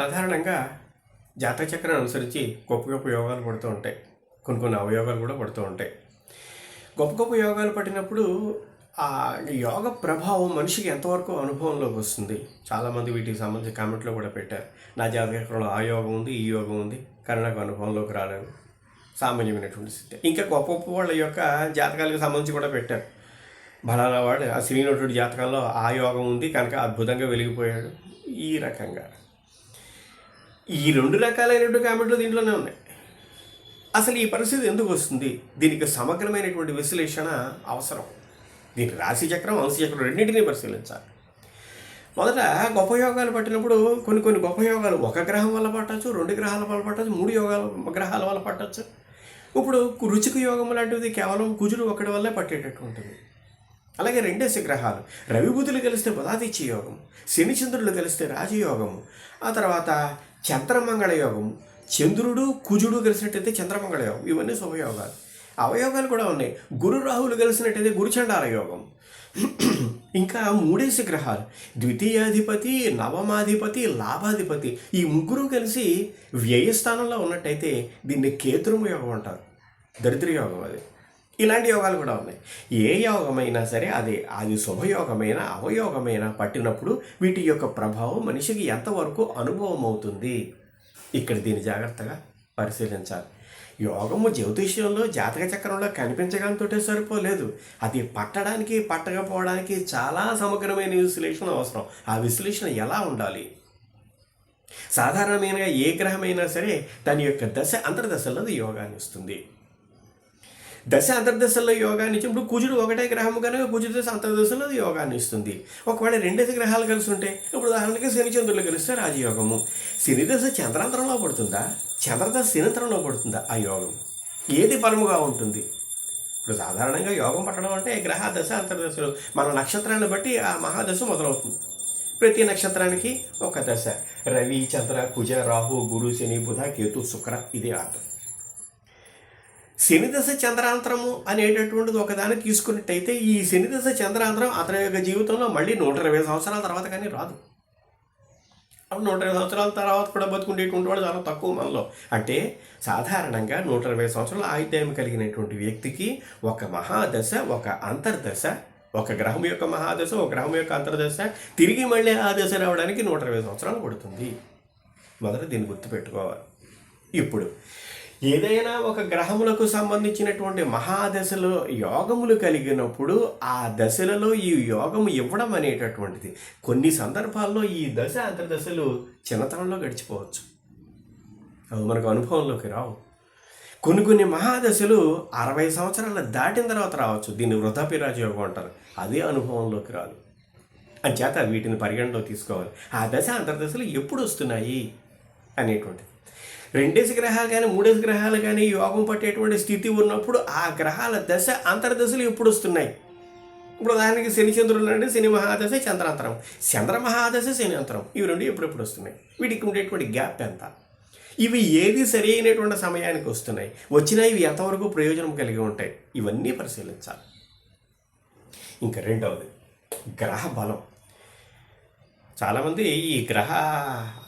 సాధారణంగా జాతక చక్రం అనుసరించి గొప్ప గొప్ప యోగాలు పడుతూ ఉంటాయి. కొన్ని కొన్ని అవయోగాలు కూడా పడుతూ ఉంటాయి. గొప్ప గొప్ప యోగాలు పడినప్పుడు ఆ యోగ ప్రభావం మనిషికి ఎంతవరకు అనుభవంలోకి వస్తుంది? చాలామంది వీటికి సంబంధించి కామెంట్లో కూడా పెట్టారు. నా జాతకంలో ఆ యోగం ఉంది ఈ యోగం ఉంది కానీ నాకు అనుభవంలోకి రాలేదు. సామాన్యమైనటువంటి స్థితి. ఇంకా గొప్ప గొప్ప వాళ్ళ యొక్క జాతకాలకు సంబంధించి కూడా పెట్టారు. బలానా వాడు ఆ శ్రీనటుడి జాతకంలో ఆ యోగం ఉంది కనుక అద్భుతంగా వెలిగిపోయాడు. ఈ రకంగా. ఈ రెండు రకాలైనటువంటి కామెంట్లు దీంట్లోనే ఉన్నాయి. అసలు ఈ పరిస్థితి ఎందుకు వస్తుంది? దీనికి సమగ్రమైనటువంటి విశ్లేషణ అవసరం. దీని రాశి చక్రం వంశ చక్రం రెండింటినీ పరిశీలించాలి. మొదట గొప్ప యోగాలు పట్టినప్పుడు కొన్ని కొన్ని గొప్ప యోగాలు ఒక గ్రహం వల్ల పట్టచ్చు రెండు గ్రహాల వల్ల పట్టచ్చు మూడు యోగాల గ్రహాల వల్ల పట్టచ్చు. ఇప్పుడు రుచిక యోగం లాంటిది కేవలం కుజుడు ఒకటి వల్లే పట్టేటట్టు ఉంటుంది. అలాగే రెండేసి గ్రహాలు రవి కలిస్తే పదాదిత్య యోగం శని చంద్రులు కలిస్తే రాజయోగము ఆ తర్వాత చంద్రమంగళ యోగం చంద్రుడు కుజుడు కలిసినట్టయితే చంద్రమంగళ యోగం ఇవన్నీ శుభయోగాలు. అవయోగాలు కూడా ఉన్నాయి. గురు రాహులు కలిసినట్టయితే గురుచండాల యోగం. ఇంకా మూడేసి గ్రహాలు. ద్వితీయాధిపతి నవమాధిపతి లాభాధిపతి. ఈ ముగ్గురు కలిసి వ్యయస్థానంలో ఉన్నట్టయితే దీన్ని కేతురుము యోగం అంటారు. దరిద్ర యోగం అది. ఇలాంటి యోగాలు కూడా ఉన్నాయి. ఏ యోగమైనా సరే అది అది శుభయోగమైన అవయోగమైన పట్టినప్పుడు వీటి యొక్క ప్రభావం మనిషికి ఎంతవరకు అనుభవం అవుతుంది ఇక్కడ దీన్ని జాగ్రత్తగా పరిశీలించాలి. యోగము జ్యోతిష్యంలో జాతక చక్రంలో కనిపించడంతో సరిపోలేదు. అది పట్టడానికి పట్టకపోవడానికి చాలా సమగ్రమైన విశ్లేషణ అవసరం. ఆ విశ్లేషణ ఎలా ఉండాలి? సాధారణమైన ఏ గ్రహమైనా సరే దాని యొక్క దశ అంతర్దశలో అది యోగాన్ని ఇస్తుంది. దశ అంతర్దశల్లో యోగాన్ని ఇచ్చి ఇప్పుడు కుజుడు ఒకటే గ్రహం కనుక కుజుడు దశ అంతర్దశలో అది యోగాన్ని ఇస్తుంది. ఒకవేళ రెండేసి గ్రహాలు కలిసి ఉంటే ఇప్పుడు ఉదాహరణకి శని చంద్రులు కలిస్తే రాజయోగము. శని దశ చంద్రాంతరంలో పడుతుందా? చంద్రదశ శనింతరంలో పడుతుందా ఆ యోగం? ఏది పరముగా ఉంటుంది? ఇప్పుడు సాధారణంగా యోగం పట్టడం అంటే గ్రహ దశ అంతర్దశలు. మన నక్షత్రాన్ని బట్టి ఆ మహాదశ మొదలవుతుంది. ప్రతి నక్షత్రానికి ఒక దశ. రవి చంద్ర కుజ రాహు గురు శని బుధ కేతు శుక్ర ఇదే అర్థం శనిదశ చంద్రాంతరము అనేటటువంటిది ఒకదాన్ని తీసుకున్నట్టయితే ఈ శనిదశ చంద్రాంతరం అతని యొక్క జీవితంలో మళ్ళీ నూట ఇరవై సంవత్సరాల తర్వాత కానీ రాదు. అప్పుడు నూట ఇరవై సంవత్సరాల తర్వాత కూడా బతుకుండేటువంటి వాడు చాలా తక్కువ మనలో. అంటే సాధారణంగా నూట ఇరవై సంవత్సరాల ఆయుధ్యం కలిగినటువంటి వ్యక్తికి ఒక మహాదశ ఒక అంతర్దశ ఒక గ్రహం యొక్క మహాదశ ఒక గ్రహం యొక్క అంతర్దశ తిరిగి మళ్ళీ ఆ దశ రావడానికి నూట ఇరవై సంవత్సరాలు పడుతుంది. మొదట దీన్ని గుర్తుపెట్టుకోవాలి. ఇప్పుడు ఏదైనా ఒక గ్రహములకు సంబంధించినటువంటి మహాదశలో యోగములు కలిగినప్పుడు ఆ దశలలో ఈ యోగము ఇవ్వడం అనేటటువంటిది. కొన్ని సందర్భాల్లో ఈ దశ అంతర్దశలు చిన్నతనంలో గడిచిపోవచ్చు. అవి మనకు అనుభవంలోకి రావు. కొన్ని కొన్ని మహాదశలు అరవై సంవత్సరాలు దాటిన తర్వాత రావచ్చు. దీన్ని వృధాపిరాజయోగం అంటారు. అదే అనుభవంలోకి రాదు. అంచేత వీటిని పరిగణలో తీసుకోవాలి. ఆ దశ అంతర్దశలు ఎప్పుడు వస్తున్నాయి అనేటువంటిది. రెండేసి గ్రహాలు కానీ మూడేసి గ్రహాలు కానీ యోగం పట్టేటువంటి స్థితి ఉన్నప్పుడు ఆ గ్రహాల దశ అంతర్దశలు ఎప్పుడు వస్తున్నాయి? ఇప్పుడు ఉదాహరణకి శని చంద్రులు అంటే శని మహాదశ చంద్రాంతరం. చంద్ర మహాదశ శని అంతరం. ఇవి రెండు ఎప్పుడెప్పుడు వస్తున్నాయి? వీటికి ఉండేటువంటి గ్యాప్ ఎంత? ఇవి ఏది సరి అయినటువంటి సమయానికి వస్తున్నాయి? వచ్చినా ఇవి ఎంతవరకు ప్రయోజనం కలిగి ఉంటాయి? ఇవన్నీ పరిశీలించాలి. ఇంకా రెండవది గ్రహ బలం. చాలామంది ఈ గ్రహ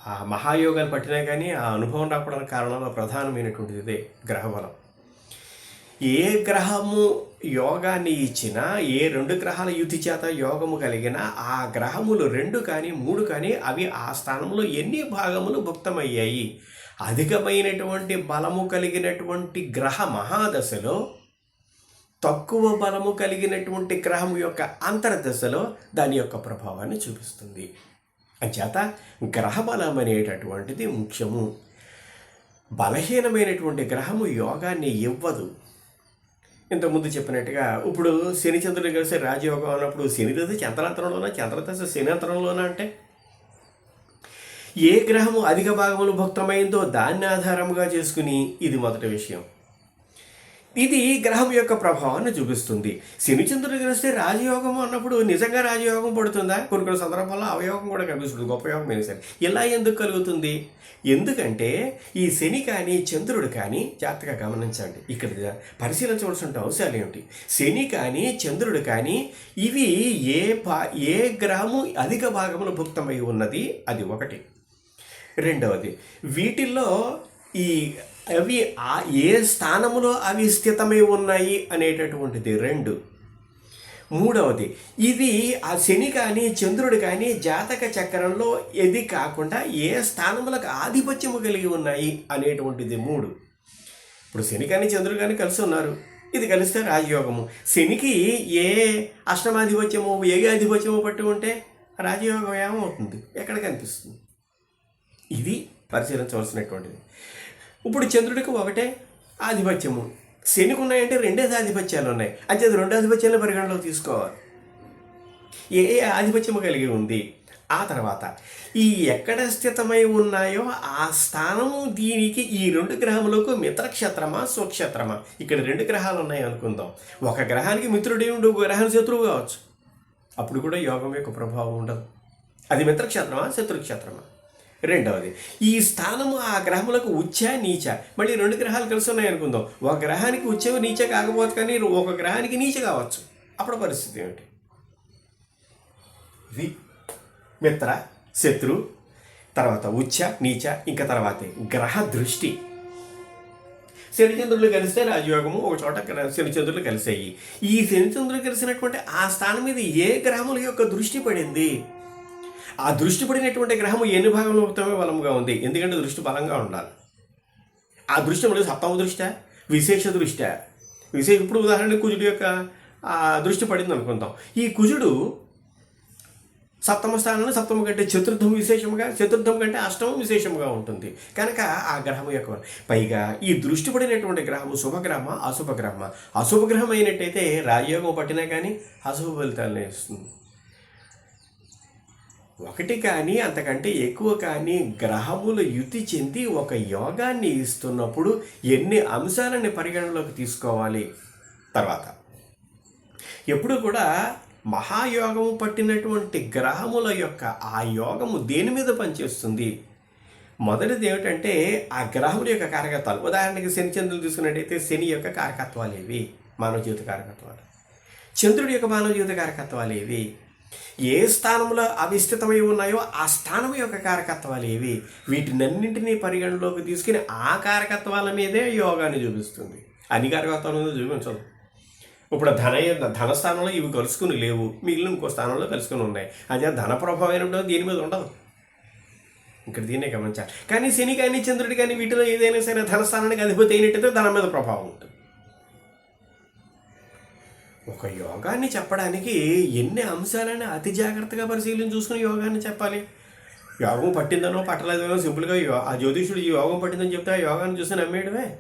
ఆ మహాయోగాలు పట్టినా కానీ ఆ అనుభవం రావడానికి కారణంలో ప్రధానమైనటువంటిది ఇదే గ్రహబలం. ఏ గ్రహము యోగాన్ని ఇచ్చినా ఏ రెండు గ్రహాల యుతి చేత యోగము కలిగినా ఆ గ్రహములు రెండు కానీ మూడు కానీ అవి ఆ స్థానంలో ఎన్ని భాగములు భుక్తమయ్యాయి? అధికమైనటువంటి బలము కలిగినటువంటి గ్రహ మహాదశలో తక్కువ బలము కలిగినటువంటి గ్రహం యొక్క అంతర్దశలో దాని యొక్క ప్రభావాన్ని చూపిస్తుంది. అంచేత గ్రహ బలం అనేటటువంటిది ముఖ్యము. బలహీనమైనటువంటి గ్రహము యోగాన్ని ఇవ్వదు. ఇంతకుముందు చెప్పినట్టుగా ఇప్పుడు శని చంద్రుడు కలిసి రాజయోగం అన్నప్పుడు శనిదశ చంద్రాంతరంలోనా? చంద్రదశ శనింతరంలోనా అంటే? ఏ గ్రహము అధిక భాగములు భక్తమైందో దాన్ని ఆధారముగా చేసుకుని ఇది మొదటి విషయం. ఇది గ్రహం యొక్క ప్రభావాన్ని చూపిస్తుంది. శనిచంద్రుడు కలిస్తే రాజయోగం అన్నప్పుడు నిజంగా రాజయోగం పడుతుందా? కొన్ని కొన్ని సందర్భాల్లో అవయోగం కూడా కనిపిస్తుంది. గొప్ప యోగం అయినా సరే. ఇలా ఎందుకు కలుగుతుంది? ఎందుకంటే ఈ శని కానీ చంద్రుడు కానీ జాగ్రత్తగా గమనించండి. ఇక్కడ పరిశీలించవలసిన అంశాలు ఏమిటి? శని కానీ చంద్రుడు కానీ ఇవి ఏ పా ఏ గ్రహము అధిక భాగములు భుక్తమై ఉన్నది? అది ఒకటి. రెండవది వీటిల్లో ఈ అవి ఆ ఏ స్థానములో అవి స్థితమై ఉన్నాయి అనేటటువంటిది రెండు. మూడవది ఇది ఆ శని కానీ చంద్రుడు కానీ జాతక చక్రంలో ఇది కాకుండా ఏ స్థానములకు ఆధిపత్యము కలిగి ఉన్నాయి అనేటువంటిది మూడు. ఇప్పుడు శని కానీ చంద్రుడు కానీ కలిసి ఉన్నారు. ఇది కలిస్తే రాజయోగము. శనికి ఏ అష్టమాధిపత్యము ఏ ఆధిపత్యము పట్టి ఉంటే రాజయోగం ఏమవుతుంది? ఎక్కడ కనిపిస్తుంది? ఇది పరిశీలించవలసినటువంటిది. ఇప్పుడు చంద్రుడికి ఒకటే ఆధిపత్యము. శనికి ఉన్నాయంటే రెండే ఆధిపత్యాలు ఉన్నాయి. అంటే అది రెండు ఆధిపత్యాలను పరిగణలోకి తీసుకోవాలి. ఏ ఏ ఆధిపత్యము కలిగి ఉంది? ఆ తర్వాత ఈ ఎక్కడ స్థితమై ఉన్నాయో ఆ స్థానము దీనికి ఈ రెండు గ్రహములకు మిత్రక్షేత్రమా స్వక్షేత్రమా? ఇక్కడ రెండు గ్రహాలు ఉన్నాయి అనుకుందాం. ఒక గ్రహానికి మిత్రుడే ఒక గ్రహానికి శత్రువు కావచ్చు. అప్పుడు కూడా యోగం యొక్క ప్రభావం ఉండదు. అది మిత్రక్షేత్రమా శత్రుక్షేత్రమా? రెండవది ఈ స్థానము ఆ గ్రహములకు ఉచ్చ నీచ? మళ్ళీ రెండు గ్రహాలు కలిసి ఉన్నాయి అనుకుందాం. ఒక గ్రహానికి ఉచ్చ నీచ కాకపోవచ్చు కానీ ఒక గ్రహానికి నీచ కావచ్చు. అప్పుడు పరిస్థితి ఏమిటి? వి మిత్ర శత్రు తర్వాత ఉచ్చ నీచ ఇంకా తర్వాతే గ్రహ దృష్టి. శనిచంద్రులు కలిస్తే రాజయోగము ఒక చోట శనిచంద్రులు కలిసాయి. ఈ శనిచంద్రులు కలిసినటువంటి ఆ స్థానం మీద ఏ గ్రహముల యొక్క దృష్టి పడింది? ఆ దృష్టి పడినటువంటి గ్రహము ఎన్ని భాగంలో మొత్తమే బలముగా ఉంది? ఎందుకంటే దృష్టి బలంగా ఉండాలి. ఆ దృష్టి ఉండదు సప్తమ దృష్ట విశేష దృష్ట. విశేష ఇప్పుడు ఉదాహరణకు కుజుడు యొక్క దృష్టి పడింది అనుకుందాం. ఈ కుజుడు సప్తమ స్థానంలో సప్తమ కంటే చతుర్థం విశేషముగా చతుర్థం కంటే అష్టమం విశేషముగా ఉంటుంది. కనుక ఆ గ్రహం యొక్క పైగా ఈ దృష్టి పడినటువంటి గ్రహము శుభగ్రహమ అశుభగ్రహమ. అశుభగ్రహం అయినట్టయితే రాజయోగం పట్టినా కానీ అశుభ ఫలితాలను ఇస్తుంది ఒకటి కానీ అంతకంటే ఎక్కువ కానీ గ్రహములు యుతి చెంది ఒక యోగాన్ని ఇస్తున్నప్పుడు ఎన్ని అంశాలని పరిగణలోకి తీసుకోవాలి? తర్వాత ఎప్పుడు కూడా మహాయోగము పట్టినటువంటి గ్రహముల యొక్క ఆ యోగము దేని మీద పనిచేస్తుంది? మొదటిది ఏమిటంటే ఆ గ్రహముల యొక్క కారకత్వాలు. ఉదాహరణకి శని చంద్రులు తీసుకున్నట్టయితే శని యొక్క కారకత్వాలు ఏవి మానవ జీవిత కారకత్వాలు. చంద్రుడి యొక్క మానవ జీవిత కారకత్వాలు ఏవి ఏ స్థానంలో అవి స్థితమై ఉన్నాయో ఆ స్థానం యొక్క కారకత్వాలు ఏవి వీటినన్నింటినీ పరిగణలోకి తీసుకుని ఆ కారకత్వాల మీదే యోగాన్ని చూపిస్తుంది. అన్ని కారకత్వాలను చూపించదు. ఇప్పుడు ధన ధన స్థానంలో ఇవి కలుసుకుని లేవు. మిగిలిన ఇంకో స్థానంలో కలుసుకుని ఉన్నాయి. అదే ధన ప్రభావం అయినప్పుడు దీని మీద ఉండదు. ఇక్కడ దీన్నే గమనించాలి. కానీ శని కానీ చంద్రుడి కానీ వీటిలో ఏదైనా సరే ధన స్థానానికి అధిపతి అయినట్టయితే ధనం మీద ప్రభావం ఉంటుంది. ఒక యోగాన్ని చెప్పడానికి ఎన్ని అంశాలని అతి జాగ్రత్తగా పరిశీలించి చూసుకుని యోగాన్ని చెప్పాలి? యోగం పట్టిందనో పట్టలేదనో సింపుల్గా యో- ఆ జ్యోతిషుడు ఈ యోగం పట్టిందని చెప్తే ఆ యోగాన్ని చూసి నమ్మేయడమే.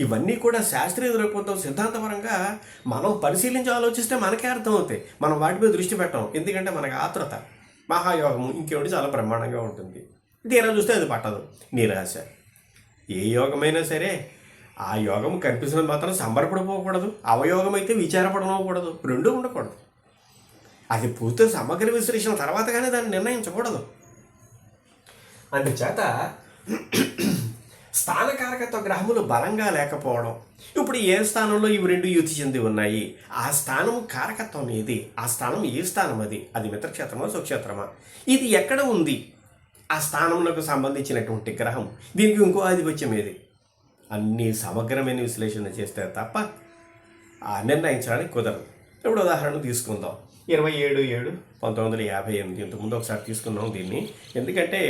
ఇవన్నీ కూడా శాస్త్రీయ దృక్పథం సిద్ధాంతపరంగా మనం పరిశీలించి ఆలోచిస్తే మనకే అర్థమవుతాయి. మనం వాటి మీద దృష్టి పెట్టాం. ఎందుకంటే మనకు ఆత్రత. మహాయోగము ఇంకేమిటి? చాలా బ్రహ్మాండంగా ఉంటుంది. తీరా చూస్తే అది పట్టదు. నిరాశ. ఏ యోగమైనా సరే ఆ యోగం కనిపించినది మాత్రం సంబరపడిపోకూడదు అవయోగం అయితే విచారపడనకూడదు రెండూ ఉండకూడదు. అది పూర్తి సమగ్ర విశ్లేషణ తర్వాత కానీ దాన్ని నిర్ణయించకూడదు. అందుచేత స్థానకారకత్వ గ్రహములు బలంగా లేకపోవడం ఇప్పుడు ఏ స్థానంలో ఇవి రెండు యుతి చెంది ఉన్నాయి? ఆ స్థానం కారకత్వం ఏది? ఆ స్థానం ఏ స్థానం అది? అది మిత్రక్షేత్రమా సుక్షేత్రమా ఇది ఎక్కడ ఉంది? ఆ స్థానములకు సంబంధించినటువంటి గ్రహం దీనికి ఇంకో ఆధిపత్యం ఏది? అన్ని సమగ్రమైన విశ్లేషణ చేస్తే తప్ప ఆ నిర్ణయించడానికి కుదరదు. ఇప్పుడు ఉదాహరణ తీసుకుందాం. ఇరవై ఏడు ఏడు. పంతొమ్మిది వందల యాభై ఎనిమిది ఇంతకుముందు ఒకసారి తీసుకున్నాం దీన్ని. ఎందుకంటే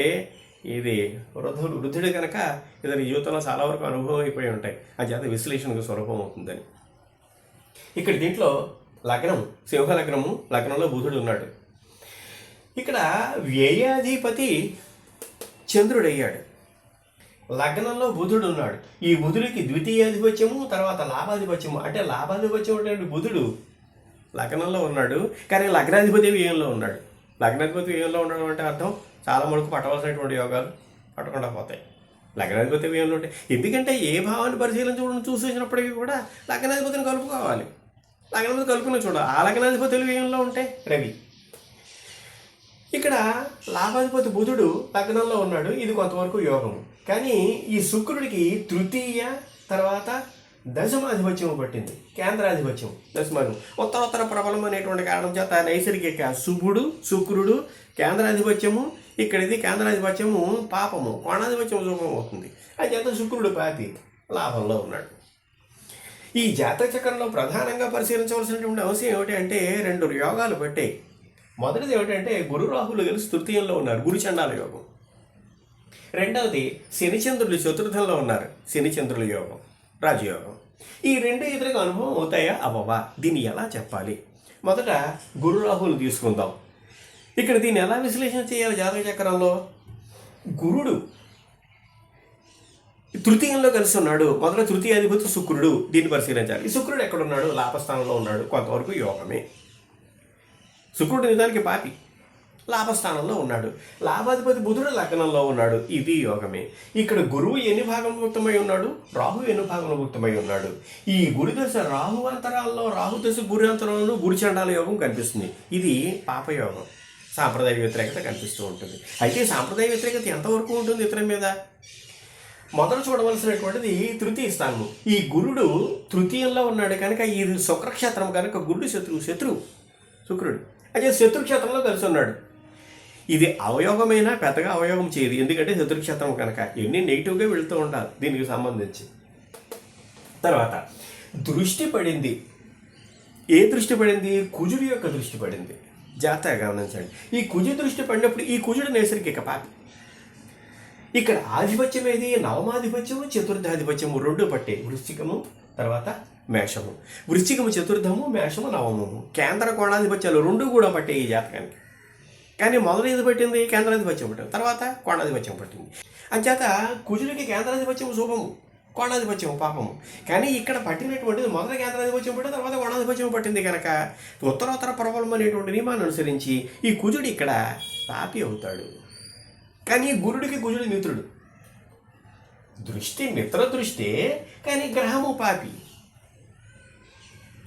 ఇది వృద్ధుడు వృద్ధుడు కనుక ఇతని జీవితంలో చాలా వరకు అనుభవం అయిపోయి ఉంటాయి. ఆ చేత విశ్లేషణకు స్వరూపం అవుతుందని. ఇక్కడ దీంట్లో లగ్నం సింహ లగ్నము లగ్నంలో బుధుడు ఉన్నాడు. ఇక్కడ వ్యయాధిపతి చంద్రుడయ్యాడు. లగ్నంలో బుధుడు ఉన్నాడు. ఈ బుధుడికి ద్వితీయాధిపత్యము తర్వాత లాభాధిపత్యము. అంటే లాభాధిపత్యం అంటే బుధుడు లగ్నంలో ఉన్నాడు కానీ లగ్నాధిపతి వ్యయంలో ఉన్నాడు. లగ్నాధిపతి వ్యయంలో ఉండడం అంటే అర్థం చాలా మటుకు పట్టవలసినటువంటి యోగాలు పట్టకుండా పోతాయి. లగ్నాధిపతి వ్యయంలో ఉంటే ఎందుకంటే ఏ భావాన్ని పరిశీలించడం చూసేసినప్పటికీ కూడా లగ్నాధిపతిని కలుపుకోవాలి. లగ్నాధిపతి కలుపుకుని చూడాలి ఆ లగ్నాధిపతి వ్యయంలో ఉంటే రవి. ఇక్కడ లాభాధిపతి బుధుడు లగ్నంలో ఉన్నాడు ఇది కొంతవరకు యోగము. కానీ ఈ శుక్రుడికి తృతీయ తర్వాత దశమాధిపత్యం పట్టింది. కేంద్రాధిపత్యం దశమాధి ఉత్తరోత్తర ప్రబలం అనేటువంటి కారణం చేత నైసర్గిక శుభుడు శుక్రుడు కేంద్రాధిపత్యము ఇక్కడ ఇది కేంద్రాధిపత్యము పాపము కోణాధిపత్యం శుభం అవుతుంది. ఆ చేత శుక్రుడు పాతి లాభంలో ఉన్నాడు. ఈ జాతక చక్రంలో ప్రధానంగా పరిశీలించవలసినటువంటి అంశం ఏమిటి అంటే రెండు యోగాలు పట్టాయి మొదటిది ఏమిటంటే గురు రాహులు కలిసి తృతీయంలో ఉన్నారు గురుచండాల యోగం. రెండవది శనిచంద్రులు చతుర్థంలో ఉన్నారు. శనిచంద్రుల యోగం రాజయోగం. ఈ రెండు ఇతరులకు అనుభవం అవుతాయా? అవ్వవా? దీన్ని ఎలా చెప్పాలి? మొదట గురు రాహులు తీసుకుందాం. ఇక్కడ దీన్ని ఎలా విశ్లేషణ చేయాలి జాతక చక్రంలో? గురుడు తృతీయంలో కలిసి ఉన్నాడు. మొదట తృతీయ అధిపతి శుక్రుడు దీన్ని పరిశీలించాలి. శుక్రుడు శుక్రుడు ఎక్కడున్నాడు? లాభస్థానంలో ఉన్నాడు. కొంతవరకు యోగమే. శుక్రుడు నిజానికి పాపి. లాభస్థానంలో ఉన్నాడు. లాభాధిపతి బుధుడు లగ్నంలో ఉన్నాడు. ఇది యోగమే. ఇక్కడ గురువు ఎన్ని భాగంలో గుప్తమై ఉన్నాడు? రాహు ఎన్ని భాగంలో గుప్తమై ఉన్నాడు? ఈ గురు దశ రాహు అంతరాల్లో రాహు దశ గురి అంతరంలో గురుచండాల యోగం కనిపిస్తుంది. ఇది పాపయోగం సాంప్రదాయ వ్యతిరేకత కనిపిస్తూ ఉంటుంది. అయితే సాంప్రదాయ వ్యతిరేకత ఎంతవరకు ఉంటుంది ఇతరం మీద? మొదట చూడవలసినటువంటిది తృతీయ స్థానము. ఈ గురుడు తృతీయంలో ఉన్నాడు కనుక ఇది శుక్రక్షేత్రం కనుక గురుడు శత్రువు శత్రువు శుక్రుడు. అయితే శత్రుక్షేత్రంలో కలిసి ఉన్నాడు. ఇది అవయోగమైనా పెద్దగా అవయోగం చేయదు. ఎందుకంటే శత్రుక్షేత్రం కనుక ఎన్ని నెగిటివ్గా వెళుతూ ఉండాలి దీనికి సంబంధించి. తర్వాత దృష్టి పడింది. ఏ దృష్టి పడింది? కుజుడి యొక్క దృష్టి పడింది. జాగ్రత్తగా గమనించండి. ఈ కుజు దృష్టి పడినప్పుడు ఈ కుజుడు నైసర్గిక పాపి. ఇక్కడ ఆధిపత్యం ఏది? నవమాధిపత్యము చతుర్థాధిపత్యము రెండు పట్టే. వృశ్చికము తర్వాత మేషము. వృశ్చికము చతుర్థము మేషము నవమము. కేంద్ర కోణాధిపత్యాలు రెండు కూడా పట్టే ఈ జాతకానికి. కానీ మొదలు ఏది పట్టింది కేంద్రాధిపత్యం పట్టింది తర్వాత కోణాధిపత్యం పట్టింది. అంచేత కుజులకి కేంద్రాధిపత్యం శుభము కోణాధిపత్యం పాపము. కానీ ఇక్కడ పట్టినటువంటిది మొదట కేంద్రాధిపత్యం పట్టింది తర్వాత కోణాధిపత్యం పట్టింది కనుక ఉత్తరోత్తర ప్రబలం అనేటువంటి నియమాన్ని అనుసరించి ఈ కుజుడు ఇక్కడ పాపి అవుతాడు. కానీ గురుడికి కుజుడు మిత్రుడు. దృష్టి మిత్ర దృష్టి కానీ గ్రహము పాపి.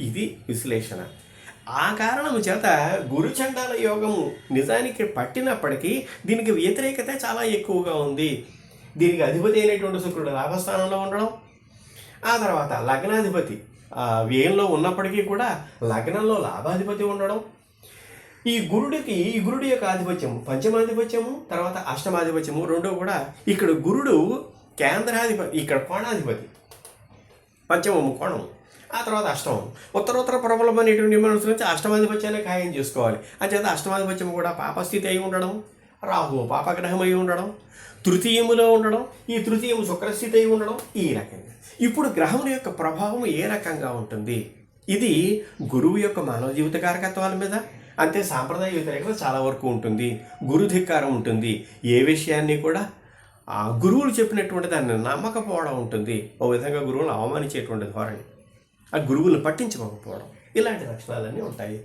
ఇది విశ్లేషణ. ఆ కారణము చేత గురుచండాల యోగము నిజానికి పట్టినప్పటికీ దీనికి వ్యతిరేకత చాలా ఎక్కువగా ఉంది. దీనికి అధిపతి అయినటువంటి శుక్రుడు లాభస్థానంలో ఉండడం ఆ తర్వాత లగ్నాధిపతి వ్యయంలో ఉన్నప్పటికీ కూడా లగ్నంలో లాభాధిపతి ఉండడం. ఈ గురుడికి ఈ గురుడి యొక్క ఆధిపత్యము పంచమాధిపత్యము తర్వాత అష్టమాధిపత్యము రెండో కూడా ఇక్కడ గురుడు కేంద్రాధిపతి ఇక్కడ కోణాధిపతి పంచమము కోణం ఆ తర్వాత అష్టమం. ఉత్తరోత్తర ప్రబలం అనేటువంటి నియమం అనుసరించి అష్టమాధిపత్యాన్ని ఖాయం చేసుకోవాలి. అంచేత అష్టమాధిపత్యం కూడా పాపస్థితి అయి ఉండడం రాహు పాపగ్రహం అయి ఉండడం తృతీయములో ఉండడం ఈ తృతీయము శుక్రస్థితి అయి ఉండడం ఈ రకంగా. ఇప్పుడు గ్రహముల యొక్క ప్రభావం ఏ రకంగా ఉంటుంది? ఇది గురువు యొక్క మానవ జీవిత కారకత్వాల మీద అంతే సాంప్రదాయ వ్యతిరేకత చాలా వరకు ఉంటుంది. గురు ధిక్కారం ఉంటుంది. ఏ విషయాన్ని కూడా ఆ గురువులు చెప్పినటువంటి దాన్ని నమ్మకపోవడం ఉంటుంది. ఓ విధంగా గురువులు అవమానించేటువంటి ధోరణి. ఆ గురువులను పట్టించుకోకపోవడం ఇలాంటి లక్షణాలన్నీ ఉంటాయి.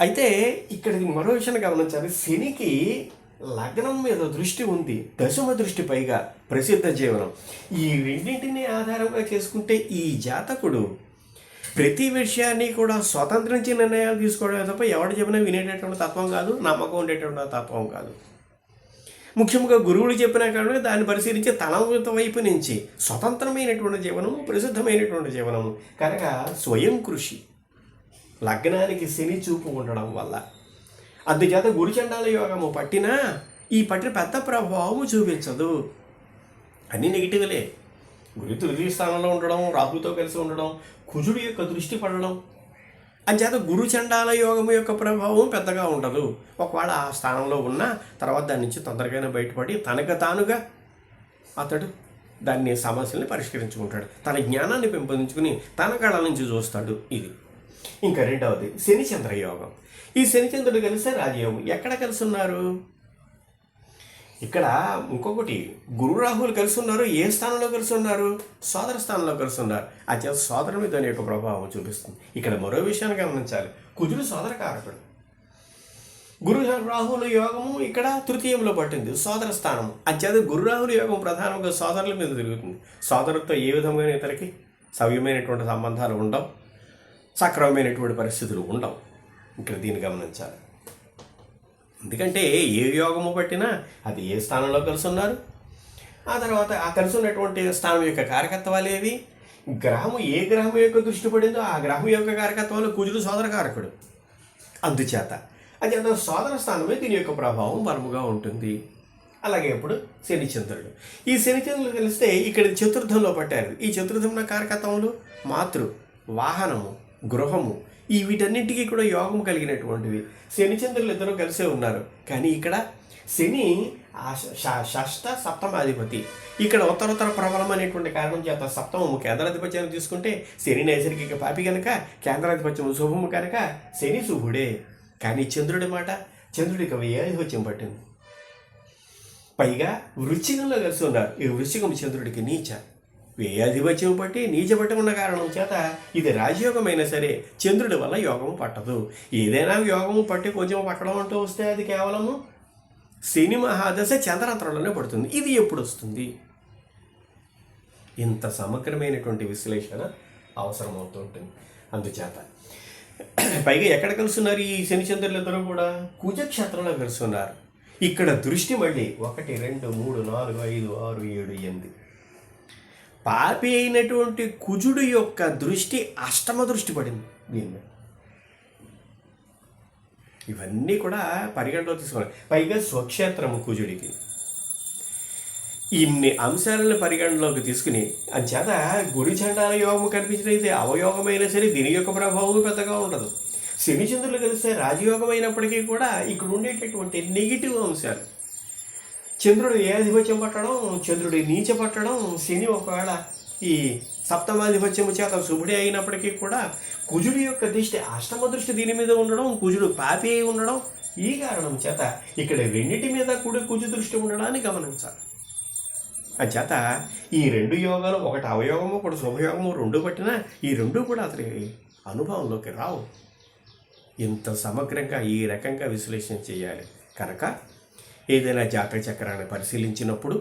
అయితే ఇక్కడ మరో విషయం గమనించాలి. శనికి లగ్నం మీద దృష్టి ఉంది. దశమ దృష్టి పైగా ప్రసిద్ధ జీవనం. ఈ రెండింటిని ఆధారంగా చేసుకుంటే ఈ జాతకుడు ప్రతి విషయాన్ని కూడా స్వతంత్రించి నిర్ణయాలు తీసుకోవడమే తప్ప ఎవడు చెప్పినా వినేటటువంటి తత్వం కాదు నమ్మకం ఉండేటువంటి తత్వం కాదు. ముఖ్యంగా గురువులు చెప్పినా కానీ దాన్ని పరిశీలించి తన వైపు నుంచి స్వతంత్రమైనటువంటి జీవనము ప్రసిద్ధమైనటువంటి జీవనము. కనుక స్వయం కృషి లగ్నానికి శని చూపు ఉండడం వల్ల. అందుచేత గురుచండాల యోగము పట్టినా ఈ పట్టిన పెద్ద ప్రభావము చూపించదు. అన్ని నెగిటివ్లే గురి తృతీయ స్థానంలో ఉండడం రాహుతో కలిసి ఉండడం కుజుడి యొక్క దృష్టి పడడం అంచేత గురు చండాల యోగము యొక్క ప్రభావం పెద్దగా ఉండదు. ఒకవేళ ఆ స్థానంలో ఉన్న తర్వాత దాని నుంచి తొందరగానే బయటపడి తనకు తానుగా అతడు దాన్ని సమస్యల్ని పరిష్కరించుకుంటాడు. తన జ్ఞానాన్ని పెంపొందించుకుని తన కళ నుంచి చూస్తాడు ఇది. ఇంకా రెండవది శనిచంద్ర యోగం. ఈ శనిచంద్రుడు కలిసే రాజయోగం ఎక్కడ కలిసి ఉన్నారు? ఇక్కడ ఇంకొకటి గురు రాహువులు కలిసి ఉన్నారు ఏ స్థానంలో కలిసి ఉన్నారు సోదర స్థానంలో కలిసి ఉన్నారు ఆ చేత మీద దాని యొక్క ప్రభావం చూపిస్తుంది. ఇక్కడ మరో విషయాన్ని గమనించాలి. కుజుడు సోదర కారకుడు గురు రాహుల యోగము ఇక్కడ తృతీయంలో పట్టింది. సోదర స్థానం అత్యంత గురు రాహుల యోగం ప్రధానంగా సోదరుల మీద తిరుగుతుంది. సోదరులతో ఏ విధంగా ఇతరికి సవ్యమైనటువంటి సంబంధాలు ఉండవు. సక్రమమైనటువంటి పరిస్థితులు ఉండవు. ఇక్కడ దీన్ని గమనించాలి. ఎందుకంటే ఏ యోగము పట్టినా అది ఏ స్థానంలో కలిసి ఉన్నారు ఆ తర్వాత ఆ కలిసి ఉన్నటువంటి స్థానం యొక్క కారకత్వాలు ఏవి? గ్రహము ఏ గ్రహం యొక్క దృష్టి పడిందో ఆ గ్రహం యొక్క కారకత్వాలు కుజుడు సోదర కారకుడు అందుచేత అది అంత సోదర స్థానమే దీని యొక్క ప్రభావం బలముగా ఉంటుంది. అలాగే ఇప్పుడు శనిచంద్రుడు ఈ శనిచంద్రుడు కలిస్తే ఇక్కడ చతుర్థంలో పట్టారు. ఈ చతుర్థంలో కారకత్వములు మాతృ వాహనము గృహము ఈ వీటన్నింటికి కూడా యోగం కలిగినటువంటివి. శనిచంద్రులు ఇద్దరు కలిసే ఉన్నారు. కానీ ఇక్కడ శని ఆ షష్ట సప్తమాధిపతి. ఇక్కడ ఉత్తరోత్తర ప్రబలం అనేటువంటి కారణం చేత సప్తమము కేంద్రాధిపత్యాన్ని తీసుకుంటే శని నైసర్గిక పాపి కనుక కేంద్రాధిపత్యం శుభము కనుక శని శుభుడే. కానీ చంద్రుడి మాట చంద్రుడికి వ్యయాధిపత్యం పట్టింది. పైగా వృశ్చికంలో కలిసి ఉన్నారు. ఈ వృశ్చికం చంద్రుడికి నీచ. వ్యయాధిపత్యం పట్టి నీచపట్టి ఉన్న కారణం చేత ఇది రాజయోగమైనా సరే చంద్రుడి వల్ల యోగము పట్టదు. ఏదైనా యోగము పట్టి కొంచెం పట్టడం అంటూ వస్తే అది కేవలము శని మహాదశ చంద్రాంతరంలోనే పడుతుంది. ఇది ఎప్పుడు వస్తుంది? ఇంత సమగ్రమైనటువంటి విశ్లేషణ అవసరం అవుతుంటుంది అందుచేత పైగా ఎక్కడ కలుస్తున్నారు ఈ శనిచంద్రులు ఇద్దరు కూడా? కుజక్షేత్రంలో కలుస్తున్నారు. ఇక్కడ దృష్టి మళ్ళీ ఒకటి రెండు మూడు నాలుగు ఐదు ఆరు ఏడు ఎనిమిది. పాపి అయినటువంటి కుజుడు యొక్క దృష్టి అష్టమ దృష్టి పడింది దీని ఇవన్నీ కూడా పరిగణలో తీసుకోవాలి. పైగా స్వక్షేత్రము కుజుడికి. ఇన్ని అంశాలను పరిగణలోకి తీసుకుని అంచేత గుడి చండాల యోగము కనిపించినైతే అవయోగమైనా సరే దీని యొక్క ప్రభావం పెద్దగా ఉండదు. శనిచంద్రులు కలిస్తే రాజయోగం అయినప్పటికీ కూడా ఇక్కడ ఉండేటటువంటి నెగిటివ్ అంశాలు చంద్రుడు ఏ ఆధిపత్యం పట్టడం? చంద్రుడి నీచ పట్టడం. శని ఒకవేళ ఈ సప్తమాధిపత్యము చేత శుభుడే అయినప్పటికీ కూడా కుజుడి యొక్క దృష్టి అష్టమ దృష్టి దీని మీద ఉండడం కుజుడు పాపి అయి ఉండడం ఈ కారణం చేత ఇక్కడ రెండింటి మీద కూడా కుజు దృష్టి ఉండడాన్ని గమనించాలి. చేత ఈ రెండు యోగాలు ఒకటి అవయోగము ఒకటి శుభయోగము రెండు పట్టినా ఈ రెండు కూడా అతని అనుభవంలోకి రావు. ఇంత సమగ్రంగా ఈ రకంగా విశ్లేషణ చేయాలి. కనుక ఏదైనా జాతక చక్రాన్ని పరిశీలించినప్పుడు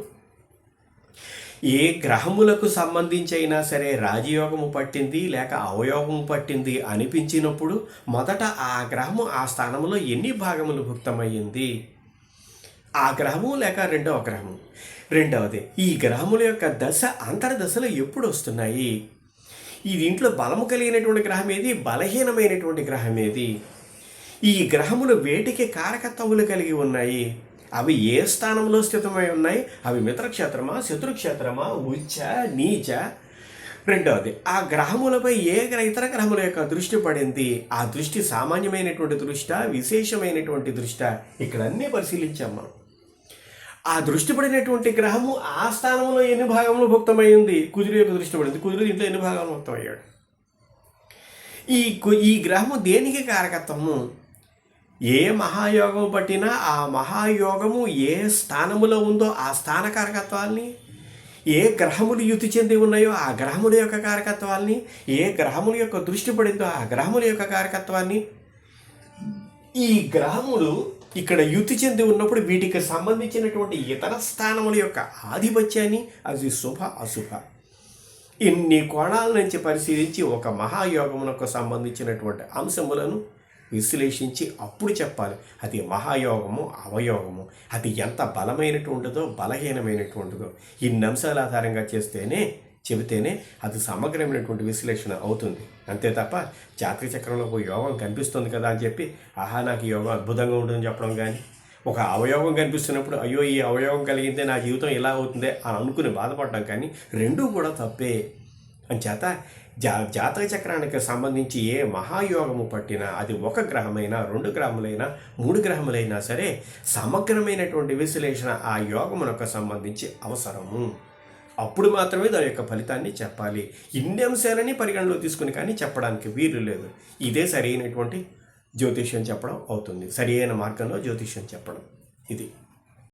ఏ గ్రహములకు సంబంధించి అయినా సరే రాజయోగము పట్టింది లేక అవయోగము పట్టింది అనిపించినప్పుడు మొదట ఆ గ్రహము ఆ స్థానంలో ఎన్ని భాగములు భుక్తమయ్యింది? ఆ గ్రహము లేక రెండవ గ్రహము? రెండవది ఈ గ్రహముల యొక్క దశ అంతర్దశలు ఎప్పుడు వస్తున్నాయి ఈ దీంట్లో బలము కలిగినటువంటి గ్రహం ఏది బలహీనమైనటువంటి గ్రహం ఏది ఈ గ్రహములు వేటికి కారకత్వములు కలిగి ఉన్నాయి? అవి ఏ స్థానంలో స్థితమై ఉన్నాయి? అవి మిత్రక్షేత్రమా? శత్రుక్షేత్రమా? ఉచ్చ నీచ? రెండవది ఆ గ్రహములపై ఏ ఇతర గ్రహముల యొక్క దృష్టి పడింది? ఆ దృష్టి సామాన్యమైనటువంటి దృష్ట విశేషమైనటువంటి దృష్ట? ఇక్కడ అన్నీ పరిశీలించాం మనం. ఆ దృష్టి పడినటువంటి గ్రహము ఆ స్థానంలో ఎన్ని భాగంలో భుక్తమైంది కుదురు యొక్క దృష్టి పడింది. కుదురు దీంట్లో ఎన్ని భాగంలో భుక్తమయ్యాడు? ఈ కు- ఈ గ్రహము దేనికి కారకత్వము? ఏ మహాయోగం పట్టినా ఆ మహాయోగము ఏ స్థానములో ఉందో ఆ స్థాన కారకత్వాల్ని ఏ గ్రహములు యుతి చెంది ఉన్నాయో ఆ గ్రహముల యొక్క కారకత్వాల్ని ఏ గ్రహముల యొక్క దృష్టి పడిందో ఆ గ్రహముల యొక్క కారకత్వాన్ని ఈ గ్రహములు ఇక్కడ యుతి చెంది ఉన్నప్పుడు వీటికి సంబంధించినటువంటి ఇతర స్థానముల యొక్క ఆధిపత్యాన్ని అది శుభ అశుభ. ఇన్ని కోణాల నుంచి పరిశీలించి ఒక మహాయోగమునకు సంబంధించినటువంటి అంశములను విశ్లేషించి అప్పుడు చెప్పాలి. అది మహాయోగము అవయోగము. అది ఎంత బలమైనటువంటిదో బలహీనమైనటువంటిదో ఇన్ని అంశాల ఆధారంగా చేస్తేనే చెబితేనే అది సమగ్రమైనటువంటి విశ్లేషణ అవుతుంది. అంతే తప్ప జాతక చక్రంలో ఒక యోగం కనిపిస్తుంది కదా అని చెప్పి ఆహా నాకు యోగం అద్భుతంగా ఉంటుందని చెప్పడం కానీ ఒక అవయోగం కనిపిస్తున్నప్పుడు అయ్యో ఈ అవయోగం కలిగితే నా జీవితం ఇలా అవుతుందే అని అనుకుని బాధపడడం కానీ రెండూ కూడా తప్పే. అంచేత జా జాతక చక్రానికి సంబంధించి ఏ మహాయోగము పట్టినా అది ఒక గ్రహమైనా రెండు గ్రహములైనా మూడు గ్రహములైనా సరే సమగ్రమైనటువంటి విశ్లేషణ ఆ యోగమునకు సంబంధించి అవసరము. అప్పుడు మాత్రమే దాని యొక్క ఫలితాన్ని చెప్పాలి. ఇన్ని అంశాలని పరిగణలో తీసుకుని కానీ చెప్పడానికి వీలు లేదు. ఇదే సరైనటువంటి జ్యోతిష్యం చెప్పడం అవుతుంది. సరి అయిన మార్గంలో జ్యోతిష్యం చెప్పడం. ఇది.